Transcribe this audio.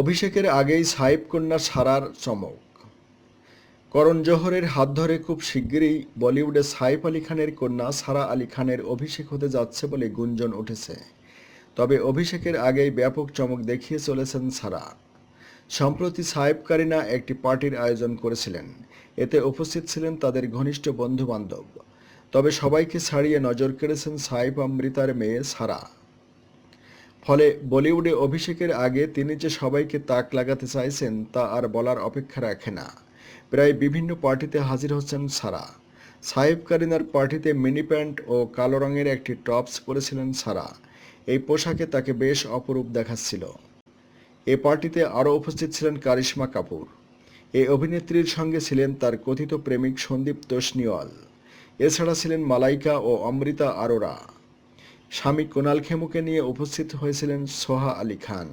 অভিষেকের আগেই সাইব কন্যা সারার চমক। করণ জোহরের হাত ধরে খুব শিগগিরই বলিউডে সাইফ আলী খানের কন্যা সারা আলী খানের অভিষেক হতে যাচ্ছে বলে গুঞ্জন উঠেছে। তবে অভিষেকের আগেই ব্যাপক চমক দেখিয়ে চলেছেন সারা। সম্প্রতি সাহেব কারিনা একটি পার্টির আয়োজন করেছিলেন। এতে উপস্থিত ছিলেন তাদের ঘনিষ্ঠ বন্ধু বান্ধব তবে সবাইকে ছাড়িয়ে নজর কেড়েছেন সাইফ অমৃতার মেয়ে সারা। ফলে বলিউডে অভিষেকের আগে তিনি যে সবাইকে তাক লাগাতে চাইছেন তা আর বলার অপেক্ষা রাখে না। প্রায় বিভিন্ন পার্টিতে হাজির হচ্ছেন সারা। সাহেব কারিনার পার্টিতে মিনি প্যান্ট ও কালো রঙের একটি টপস পরেছিলেন সারা। এই পোশাকে তাকে বেশ অপরূপ দেখাচ্ছিল। এ পার্টিতে আরও উপস্থিত ছিলেন কারিশ্মা কাপুর। এই অভিনেত্রীর সঙ্গে ছিলেন তার কথিত প্রেমিক সন্দীপ তোষনিওয়াল এছাড়া ছিলেন মালাইকা ও অমৃতা আরোরা। স্বামী কুণাল খেমুকে নিয়ে উপস্থিত হয়েছিলেন সোহা আলী খান।